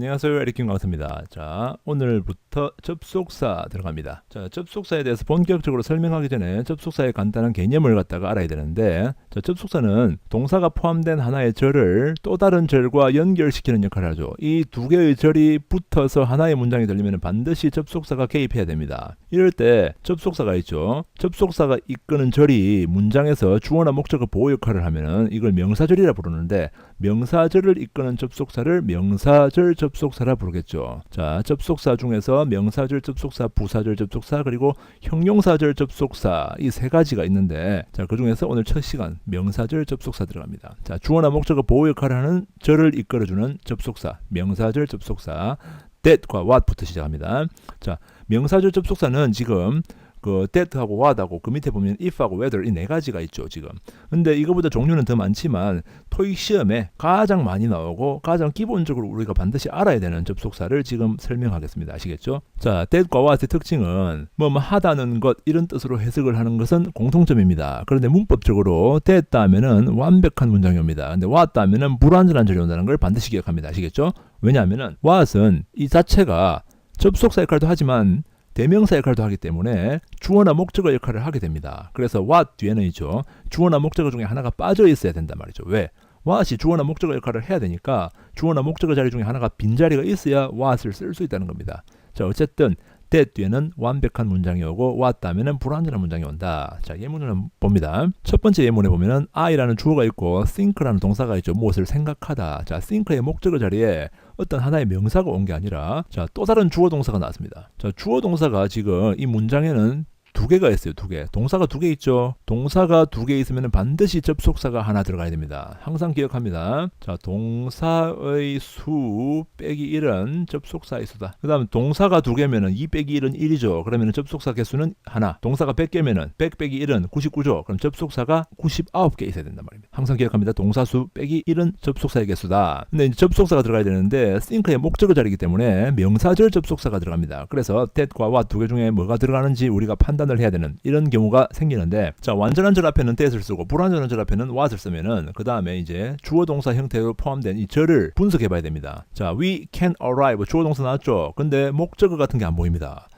안녕하세요. 에릭 김광수입니다. 자, 오늘부터 접속사 들어갑니다. 자, 접속사에 대해서 본격적으로 설명하기 전에 접속사의 간단한 개념을 갖다가 알아야 되는데, 자, 접속사는 동사가 포함된 하나의 절을 또 다른 절과 연결시키는 역할을 하죠. 이 두 개의 절이 붙어서 하나의 문장이 되려면 반드시 접속사가 개입해야 됩니다. 이럴 때 접속사가 있죠. 접속사가 이끄는 절이 문장에서 주어나 목적어 보호 역할을 하면은 이걸 명사절이라 부르는데 명사절을 이끄는 접속사를 명사절 접속사라 부르겠죠. 자, 접속사 중에서 명사절 접속사, 부사절 접속사 그리고 형용사절 접속사 이 세 가지가 있는데 자, 그 중에서 오늘 첫 시간 명사절 접속사 들어갑니다. 자, 주어나 목적어 보호 역할을 하는 절을 이끌어 주는 접속사, 명사절 접속사 that과 what부터 시작합니다. 자, 명사절 접속사는 지금 그 that하고 what하고 그 밑에 보면 if하고 whether 이 네 가지가 있죠 지금. 근데 이거보다 종류는 더 많지만 토익 시험에 가장 많이 나오고 가장 기본적으로 우리가 반드시 알아야 되는 접속사를 지금 설명하겠습니다. 아시겠죠? 자, that과 what의 특징은 뭐, 뭐 하다는 것 이런 뜻으로 해석을 하는 것은 공통점입니다. 그런데 문법적으로 that 다음에는 완벽한 문장이 옵니다. 근데 what 다음에는 불완전한 절이 온다는 걸 반드시 기억합니다. 아시겠죠? 왜냐하면은 what은 이 자체가 접속사 역할도 하지만 대명사 역할도 하기 때문에 주어나 목적어 역할을 하게 됩니다. 그래서 what 뒤에는 있죠. 주어나 목적어 중에 하나가 빠져 있어야 된단 말이죠. 왜? what이 주어나 목적어 역할을 해야 되니까 주어나 목적어 자리 중에 하나가 빈자리가 있어야 what을 쓸 수 있다는 겁니다. 자, 어쨌든 that 뒤에는 완벽한 문장이 오고 what 다음에는 불완전한 문장이 온다. 자, 예문을 봅니다. 첫 번째 예문에 보면은 I라는 주어가 있고 think라는 동사가 있죠. 무엇을 생각하다. 자, think의 목적어 자리에 어떤 하나의 명사가 온 게 아니라 자, 또 다른 주어 동사가 나왔습니다. 자, 주어 동사가 지금 이 문장에는 두 개가 있어요. 두 개. 동사가 두 개 있죠. 동사가 두 개 있으면 반드시 접속사가 하나 들어가야 됩니다. 항상 기억합니다. 자, 동사의 수 빼기 1은 접속사의 수다. 그 다음 동사가 두 개면은 2 빼기 1은 1이죠. 그러면 접속사 개수는 하나. 동사가 100개면은 100 빼기 1은 99죠. 그럼 접속사가 99개 있어야 된단 말입니다. 항상 기억합니다. 동사 수 빼기 1은 접속사의 개수다. 근데 이제 접속사가 들어가야 되는데 think의 목적어 자리이기 때문에 명사절 접속사가 들어갑니다. 그래서 that과 what 두 개 중에 뭐가 들어가는지 우리가 판 단을 해야 되는 이런 경우가 생기는데 자 완전한 절 앞에는 that을 쓰고 불완전한 절 앞에는 what을 쓰면은 그 다음에 이제 주어 동사 형태로 포함된 이 절을 분석해 봐야 됩니다. 자 we can arrive 주어 동사 나왔죠. 근데 목적어 같은 게 안 보입니다.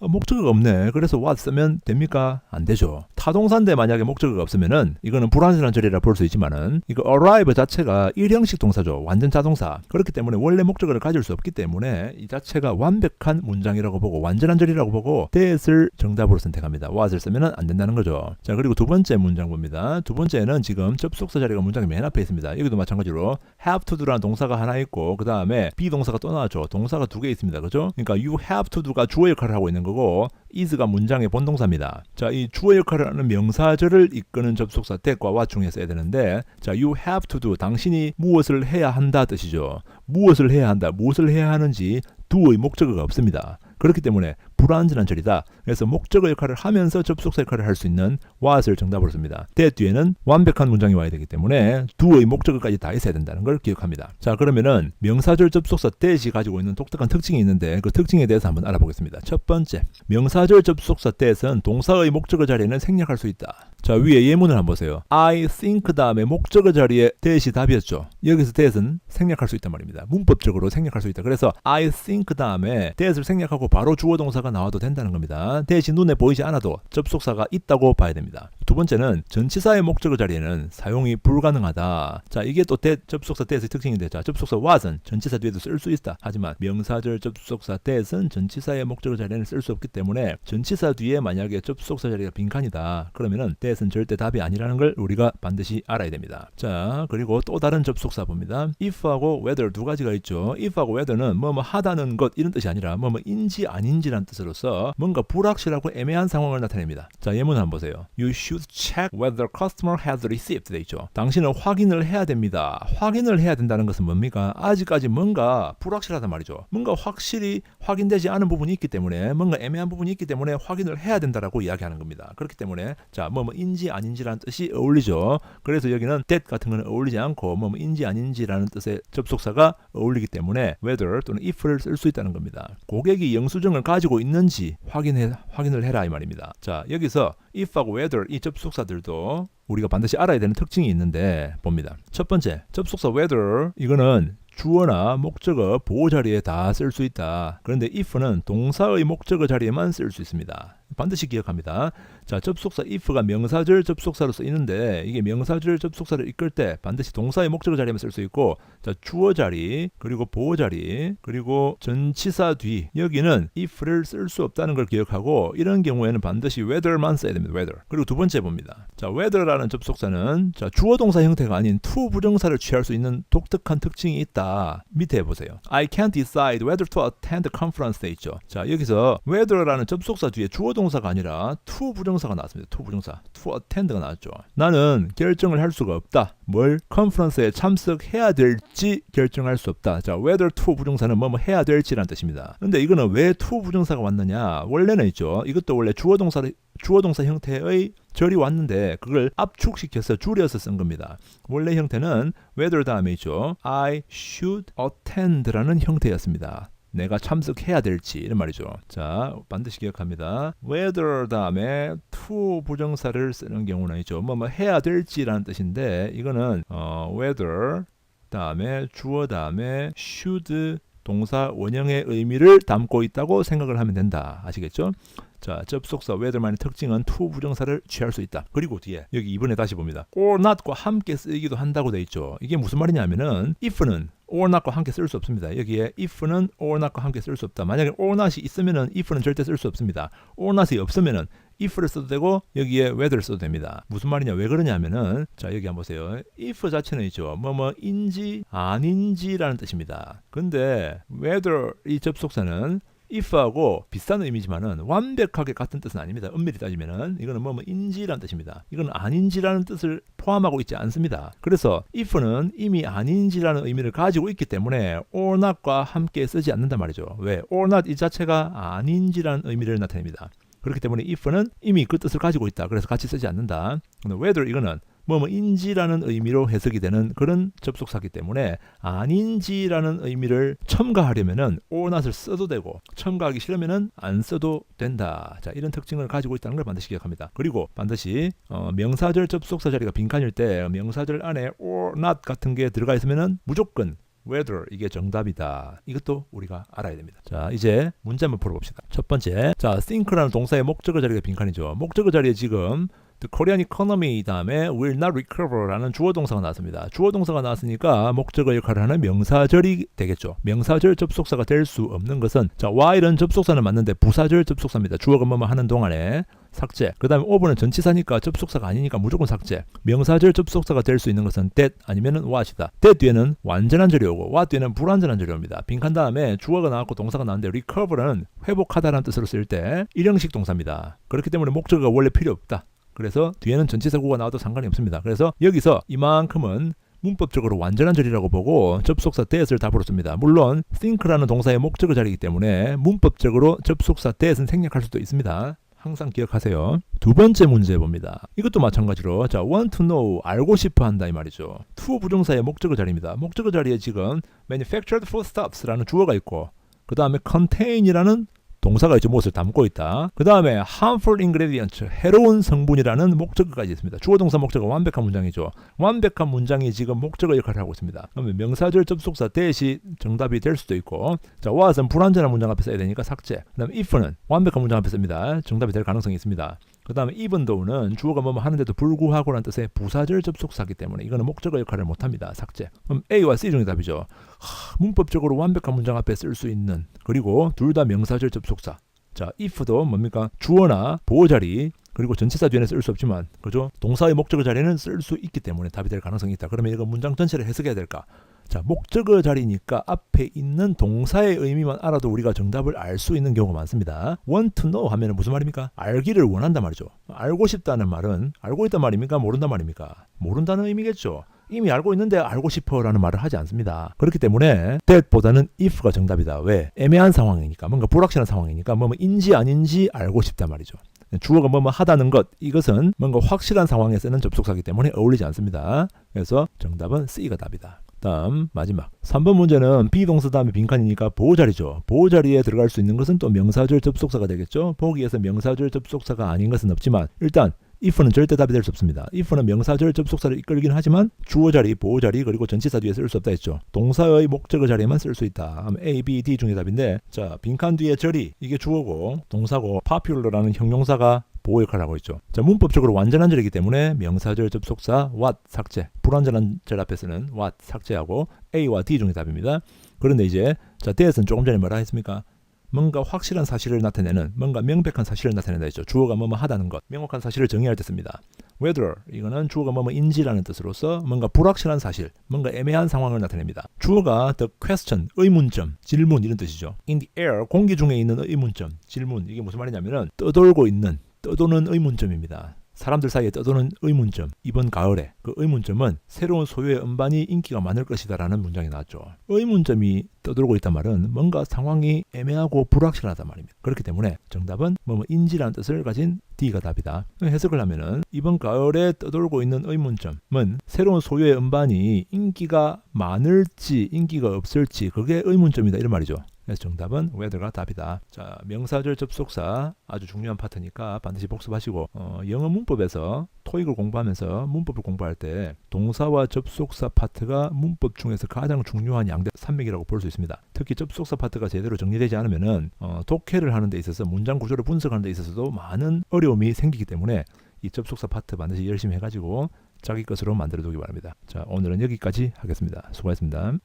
어, 목적어가 없네. 그래서 what 쓰면 됩니까? 안 되죠. 타동사인데 만약에 목적어가 없으면은 이거는 불완전한 절이라 볼 수 있지만은 이거 arrive 자체가 일형식 동사죠. 완전 자동사. 그렇기 때문에 원래 목적어를 가질 수 없기 때문에 이 자체가 완벽한 문장이라고 보고 완전한 절이라고 보고 that을 정답으로 선택합니다. what을 쓰면은 안 된다는 거죠. 자, 그리고 두 번째 문장 봅니다. 두 번째는 지금 접속사 자리가 문장의 맨 앞에 있습니다. 여기도 마찬가지로 have to do라는 동사가 하나 있고 그 다음에 be 동사가 또 나왔죠. 동사가 두 개 있습니다. 그죠? 그러니까 you have to do가 주어 역할을 하고 있는 거고 is가 문장의 본동사입니다. 자, 이 주어 역할을 하는 명사절을 이끄는 접속사 what 중에 써야 되는데 자, you have to do 당신이 무엇을 해야 한다 뜻이죠. 무엇을 해야 한다. 무엇을 해야 하는지 do의 목적어가 없습니다. 그렇기 때문에 불완전한 절이다. 그래서 목적어 역할을 하면서 접속사 역할을 할 수 있는 what을 정답으로 씁니다. that 뒤에는 완벽한 문장이 와야 되기 때문에 do의 목적어까지 다 있어야 된다는 걸 기억합니다. 자 그러면은 명사절 접속사 that이 가지고 있는 독특한 특징이 있는데 그 특징에 대해서 한번 알아보겠습니다. 첫 번째, 명사절 접속사 that은 동사의 목적어 자리에는 생략할 수 있다. 자 위에 예문을 한번 보세요. I think 다음에 목적어 자리에 that이 답이었죠. 여기서 that은 생략할 수 있단 말입니다. 문법적으로 생략할 수 있다. 그래서 I think 다음에 that을 생략하고 바로 주어 동사가 나와도 된다는 겁니다. that이 눈에 보이지 않아도 접속사가 있다고 봐야 됩니다. 두 번째는 전치사의 목적어 자리에는 사용이 불가능하다. 자 이게 또 that 접속사 that의 특징인데 자 접속사 was은 전치사 뒤에도 쓸 수 있다. 하지만 명사절 접속사 that은 전치사의 목적어 자리에는 쓸 수 없기 때문에 전치사 뒤에 만약에 접속사 자리가 빈칸이다. 그러면은 that은 절대 답이 아니라는 걸 우리가 반드시 알아야 됩니다. 자 그리고 또 다른 접속사 봅니다. if하고 whether 두 가지가 있죠. if하고 whether는 뭐뭐 하다는 것 이런 뜻이 아니라 뭐뭐 인지 아닌지란 뜻으로서 뭔가 불확실하고 애매한 상황을 나타냅니다. 자 예문 한번 보세요. You should check whether customer has received 돼 있죠. 당신은 확인을 해야 됩니다. 확인을 해야 된다는 것은 뭡니까? 아직까지 뭔가 불확실하단 말이죠. 뭔가 확실히 확인되지 않은 부분이 있기 때문에 뭔가 애매한 부분이 있기 때문에 확인을 해야 된다라고 이야기하는 겁니다. 그렇기 때문에 자 뭐 뭐 인지 아닌지라는 뜻이 어울리죠. 그래서 여기는 that 같은 거는 어울리지 않고 뭐, 뭐 인지 아닌지라는 뜻의 접속사가 어울리기 때문에 whether 또는 if를 쓸 수 있다는 겁니다. 고객이 영수증을 가지고 있는지 확인해 확인을 해라 이 말입니다. 자 여기서 if하고 whether 이 접속사들도 우리가 반드시 알아야 되는 특징이 있는데 봅니다. 첫 번째, 접속사 whether 이거는 주어나 목적어 보호 자리에 다 쓸 수 있다. 그런데 if는 동사의 목적어 자리에만 쓸 수 있습니다. 반드시 기억합니다. 자, 접속사 if가 명사절 접속사로 쓰이는데 이게 명사절 접속사를 이끌 때 반드시 동사의 목적어 자리에만 쓸 수 있고 자, 주어 자리, 그리고 보호 자리, 그리고 전치사 뒤 여기는 if를 쓸 수 없다는 걸 기억하고 이런 경우에는 반드시 whether만 써야 됩니다. whether. 그리고 두 번째 봅니다. 자, whether라는 접속사는 자, 주어 동사 형태가 아닌 to 부정사를 취할 수 있는 독특한 특징이 있다. 밑에 보세요. I can't decide whether to attend the conference 돼 있죠. 자, 여기서 whether라는 접속사 뒤에 주어 동사가 아니라 to 부정사 가 나왔습니다. to 부정사. to attend가 나왔죠. 나는 결정을 할 수가 없다. 뭘 컨퍼런스에 참석해야 될지 결정할 수 없다. 자, whether to 부정사는 뭐 뭐 해야 될지라는 뜻입니다. 근데 이거는 왜 to 부정사가 왔느냐? 원래는 있죠. 이것도 원래 주어 동사를 주어 동사 형태의 절이 왔는데 그걸 압축시켜서 줄여서 쓴 겁니다. 원래 형태는 whether 다음에 있죠. I should attend라는 형태였습니다. 내가 참석해야 될지 이런 말이죠. 자, 반드시 기억합니다. whether 다음에 to 부정사를 쓰는 경우는 있죠. 뭐 뭐 해야 될지라는 뜻인데 이거는 어, whether 다음에 주어 다음에 should 동사 원형의 의미를 담고 있다고 생각을 하면 된다. 아시겠죠? 자, 접속사 whether만의 특징은 to 부정사를 취할 수 있다. 그리고 뒤에 여기 이번에 다시 봅니다. or not과 함께 쓰이기도 한다고 돼 있죠. 이게 무슨 말이냐면은 if는 or not과 함께 쓸 수 없습니다. 여기에 if는 or not과 함께 쓸 수 없다. 만약에 or not이 있으면은 if는 절대 쓸 수 없습니다. or not이 없으면은 if를 써도 되고 여기에 whether 써도 됩니다. 무슨 말이냐? 왜 그러냐면은 자, 여기 한번 보세요. if 자체는 있죠. 뭐뭐인지 아닌지라는 뜻입니다. 근데 whether 이 접속사는 if하고 비슷한 의미지만은 완벽하게 같은 뜻은 아닙니다. 엄밀히 따지면은 이거는 뭐 뭐 인지라는 뜻입니다. 이건 아닌지라는 뜻을 포함하고 있지 않습니다. 그래서 if는 이미 아닌지라는 의미를 가지고 있기 때문에 or not과 함께 쓰지 않는단 말이죠. 왜? or not 이 자체가 아닌지라는 의미를 나타냅니다. 그렇기 때문에 if는 이미 그 뜻을 가지고 있다. 그래서 같이 쓰지 않는다. 근데 whether 이거는 뭐 뭐 인지라는 의미로 해석이 되는 그런 접속사기 때문에 아닌지라는 의미를 첨가하려면은 or not을 써도 되고 첨가하기 싫으면은 안 써도 된다. 자 이런 특징을 가지고 있다는 걸 반드시 기억합니다. 그리고 반드시 어, 명사절 접속사 자리가 빈칸일 때 명사절 안에 or not 같은 게 들어가 있으면은 무조건 whether 이게 정답이다. 이것도 우리가 알아야 됩니다. 자, 이제 문제 한번 풀어봅시다. 첫 번째, 자, think라는 동사의 목적어 자리가 빈칸이죠. 목적어 자리에 지금 The Korean economy 다음에 will not recover라는 주어 동사가 나왔습니다. 주어 동사가 나왔으니까 목적어 역할을 하는 명사절이 되겠죠. 명사절 접속사가 될 수 없는 것은 자, while은 접속사는 맞는데 부사절 접속사입니다. 주어가 뭐뭐 하는 동안에 삭제. 그 다음에 over는 전치사니까 접속사가 아니니까 무조건 삭제. 명사절 접속사가 될 수 있는 것은 that 아니면은 what이다. that 뒤에는 완전한 절이 오고 what 뒤에는 불완전한 절이 옵니다. 빈칸 다음에 주어가 나왔고 동사가 나왔는데 recover는 회복하다라는 뜻으로 쓸 때 일형식 동사입니다. 그렇기 때문에 목적어가 원래 필요 없다. 그래서 뒤에는 전치사구가 나와도 상관이 없습니다. 그래서 여기서 이만큼은 문법적으로 완전한 절이라고 보고 접속사 that을 답으로 씁니다. 물론 think라는 동사의 목적어 자리이기 때문에 문법적으로 접속사 that은 생략할 수도 있습니다. 항상 기억하세요. 두 번째 문제 봅니다. 이것도 마찬가지로 자 want to know 알고 싶어 한다 이 말이죠. to 부정사의 목적어 자리입니다. 목적어 자리에 지금 manufactured foodstuffs라는 주어가 있고 그 다음에 contain이라는 동사가 있죠. 무엇을 담고 있다. 그 다음에 harmful ingredients, 해로운 성분이라는 목적어까지 있습니다. 주어 동사 목적어 완벽한 문장이죠. 완벽한 문장이 지금 목적어 역할을 하고 있습니다. 그러면 명사절 접속사 대시 정답이 될 수도 있고 자, what은 불완전한 문장 앞에 써야 되니까 삭제. 그 다음에 if는 완벽한 문장 앞에 씁니다. 정답이 될 가능성이 있습니다. 그 다음에 even though는 주어가 뭐뭐 하는데도 불구하고라는 뜻의 부사절 접속사기 때문에 이거는 목적어 역할을 못합니다. 삭제. 그럼 A와 C 중의 답이죠. 하, 문법적으로 완벽한 문장 앞에 쓸 수 있는 그리고 둘 다 명사절 접속사. 자, if도 뭡니까? 주어나 보호 자리 그리고 전치사 뒤에는 쓸 수 없지만 그죠? 동사의 목적어 자리는 쓸 수 있기 때문에 답이 될 가능성이 있다. 그러면 이거 문장 전체를 해석해야 될까? 자, 목적어 자리니까 앞에 있는 동사의 의미만 알아도 우리가 정답을 알 수 있는 경우가 많습니다. want to know 하면 무슨 말입니까? 알기를 원한단 말이죠. 알고 싶다는 말은 알고 있단 말입니까? 모른단 말입니까? 모른다는 의미겠죠. 이미 알고 있는데 알고 싶어라는 말을 하지 않습니다. 그렇기 때문에 that보다는 if가 정답이다. 왜? 애매한 상황이니까 뭔가 불확실한 상황이니까 뭐 인지 아닌지 알고 싶단 말이죠. 주어가 뭐뭐 하다는 것 이것은 뭔가 확실한 상황에 쓰는 접속사기 때문에 어울리지 않습니다. 그래서 정답은 C가 답이다. 다음 마지막 3번 문제는 비동사 다음에 빈칸이니까 보호자리죠. 보호자리에 들어갈 수 있는 것은 또 명사절 접속사가 되겠죠. 보기에서 명사절 접속사가 아닌 것은 없지만 일단 if는 절대 답이 될 수 없습니다. if는 명사절 접속사를 이끌긴 하지만 주어 자리, 보호 자리 그리고 전치사 뒤에 쓸 수 없다 했죠. 동사의 목적어 자리에만 쓸 수 있다. A, B, D 중에 답인데 자 빈칸 뒤에 절이 이게 주어고 동사고 popular라는 형용사가 보호 역할을 하고 있죠. 자 문법적으로 완전한 절이기 때문에 명사절 접속사 what 삭제 불완전한 절 앞에서는 what 삭제하고 A와 D 중에 답입니다. 그런데 이제 자 that은 조금 전에 뭐라 했습니까? 뭔가 확실한 사실을 나타내는 뭔가 명백한 사실을 나타낸다 했죠. 주어가 뭐뭐 하다는 것, 명확한 사실을 정의할 때 씁니다. whether 이거는 주어가 뭐뭐인지라는 뜻으로서 뭔가 불확실한 사실, 뭔가 애매한 상황을 나타냅니다. 주어가 the question, 의문점, 질문 이런 뜻이죠. in the air, 공기 중에 있는 의문점, 질문 이게 무슨 말이냐면은 떠돌고 있는, 떠도는 의문점입니다. 사람들 사이에 떠도는 의문점 이번 가을에 그 의문점은 새로운 소유의 음반이 인기가 많을 것이다라는 문장이 나왔죠. 의문점이 떠돌고 있단 말은 뭔가 상황이 애매하고 불확실하단 말입니다. 그렇기 때문에 정답은 뭐뭐 인지라는 뜻을 가진 D가 답이다. 해석을 하면은 이번 가을에 떠돌고 있는 의문점은 새로운 소유의 음반이 인기가 많을지 인기가 없을지 그게 의문점이다 이런 말이죠. 그래서 정답은 whether가 답이다. 자, 명사절 접속사 아주 중요한 파트니까 반드시 복습하시고 어, 영어 문법에서 토익을 공부하면서 문법을 공부할 때 동사와 접속사 파트가 문법 중에서 가장 중요한 양대 산맥이라고 볼 수 있습니다. 특히 접속사 파트가 제대로 정리되지 않으면은 어, 독해를 하는 데 있어서 문장 구조를 분석하는 데 있어서도 많은 어려움이 생기기 때문에 이 접속사 파트 반드시 열심히 해가지고 자기 것으로 만들어 두기 바랍니다. 자, 오늘은 여기까지 하겠습니다. 수고하셨습니다.